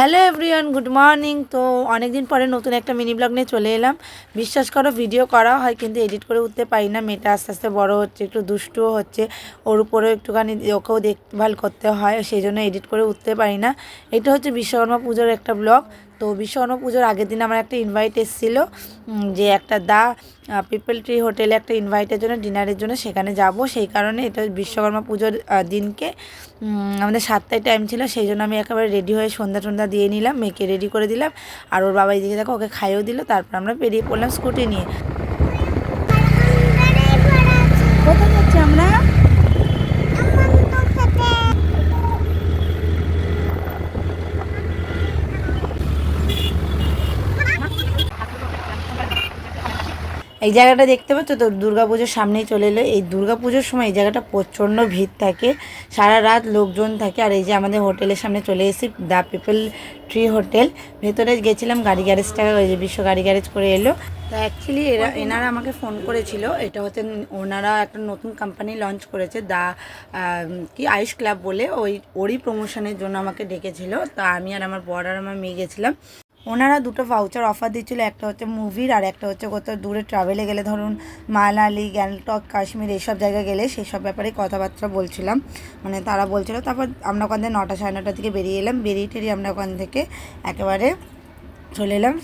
Hello everyone good morning তো অনেক দিন পরে নতুন একটা মিনি ব্লগ নিয়ে চলে এলাম। বিশ্বাস করো ভিডিও করা হয়, কিন্তু এডিট করে উঠতে পারি না। মেয়েটা আস্তে আস্তে বড়ো হচ্ছে, একটু দুষ্টুও হচ্ছে। ওর উপরেও একটুখানি ওকেও দেখভাল করতে হয়, সেই জন্য এডিট করে উঠতে পারি না। এটা হচ্ছে বিশ্বকর্মা পুজোর একটা ব্লগ তো বিশ্বকর্মা পুজোর আগের দিন আমার একটা ইনভাইট এসেছিল যে একটা দা পিপল ট্রি হোটেলে একটা ইনভাইটের জন্য ডিনারের জন্য সেখানে যাব। সেই কারণে এটা বিশ্বকর্মা পুজোর দিনকে আমাদের সাতটায় টাইম ছিল, সেই জন্য আমি একেবারে রেডি হয়ে সন্ধ্যা টন্ধ্যা দিয়ে নিলাম, মেয়েকে রেডি করে দিলাম। আর ওর বাবা এদিকে দেখো, ওকে খাইয়েও দিল, তারপর আমরা বেরিয়ে পড়লাম স্কুটি নিয়ে। এই জায়গাটা দেখতে পাচ্ছ তো? দুর্গাপুজোর সামনেই চলে এলো। এই দুর্গাপুজোর সময় এই জায়গাটা প্রচণ্ড ভিড় থাকে। সারা রাত লোকজন থাকে। আর এই যে আমাদের হোটেলের সামনে চলে এসেছি দ্য পিপল ট্রি হোটেল। ভেতরে গেছিলাম, গাড়ি গ্যারেজটা ওই যে বিশ্ব গাড়ি গ্যারেজ করে এলো। তো অ্যাকচুয়ালি এরা, এনারা আমাকে ফোন করেছিল। এটা হচ্ছে ওনারা একটা নতুন কোম্পানি লঞ্চ করেছে, দা কি আয়ুষ ক্লাব বলে। ওই, ওরই প্রমোশনের জন্য আমাকে ডেকেছিল। তা আমি আর আমার বর আর আমার মেয়ে গেছিলাম। ওনারা দুটো ভাউচার অফার দিচ্ছিল একটা হচ্ছে মুভির আর একটা হচ্ছে কোথাও দূরে ট্রাভেলে গেলে, ধরুন মানালি, গ্যাংটক, কাশ্মীর এইসব জায়গায় গেলে সেই সব ব্যাপারে কথাবার্তা বলছিলাম। মানে তারা বলছিল, তারপর আমরা ওখান থেকে নটা সাড়ে নটা থেকে বেরিয়ে এলাম, বেরিয়ে টেরিয়ে আমরা ওখান থেকে একেবারে চলে এলাম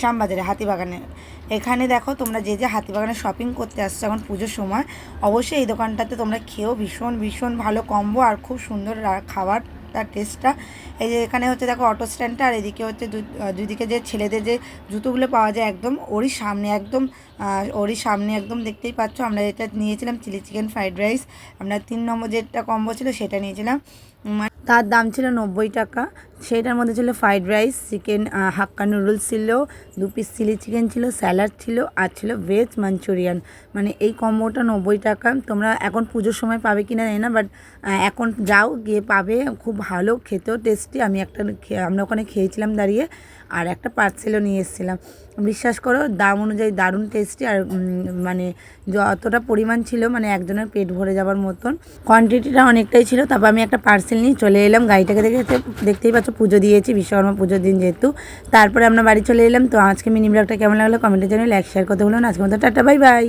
শ্যামবাজারে, হাতিবাগানে। এখানে দেখো তোমরা যে যে হাতিবাগানে শপিং করতে আসছো এখন পুজোর সময়, অবশ্যই এই দোকানটাতে তোমরা খেয়েও ভীষণ ভীষণ ভালো কম্বো আর খুব সুন্দর খাবার তার টেস্টটা এই যে এখানে হচ্ছে দেখো অটো স্ট্যান্ডটা আর এদিকে হচ্ছে দুদিকে যে ছেলেদের যে জুতোগুলো পাওয়া যায় একদম ওরই সামনে, একদম ওরই সামনে একদম দেখতেই পাচ্ছ। আমরা এটা নিয়েছিলাম চিলি চিকেন ফ্রাইড রাইস। আমরা তিন নম্বর যেটা কম্বো ছিল সেটা নিয়েছিলাম। তার দাম ছিল নব্বই টাকা। সেটার মধ্যে ছিল fried rice chicken hakka noodles ছিল, দু পিস চিলি চিকেন ছিল স্যালাড ছিল, আর ছিল ভেজ মাঞ্চুরিয়ান মানে এই কম্বোটা নব্বই টাকা। তোমরা এখন পুজোর সময় পাবে কি না জানি না বাট এখন যাও, গিয়ে পাবে। খুব ভালো, খেতেও টেস্টি আমি একটা আমরা ওখানে খেয়েছিলাম দাঁড়িয়ে। আর একটা পার্সেলও নিয়ে এসেছিলাম। বিশ্বাস করো, দাম অনুযায়ী দারুণ টেস্টি আর মানে যতটা পরিমাণ ছিল মানে একজনের পেট ভরে যাবার মতন। কোয়ান্টিটিটা অনেকটাই ছিল, তারপর আমি একটা পার্সেল নিয়ে চলে এলাম। গাড়িটাকে দেখে দেখতেই পাচ্ছ পুজো দিয়েছি, বিশ্বকর্মা পুজোর দিন যেহেতু। তারপরে আমরা বাড়ি চলে এলাম, তো আজকে মিনি ব্লগটা কেমন লাগল কমেন্টের জন্য লাইক শেয়ার করতে হলো না। আজকে মতো টাটা বাই বাই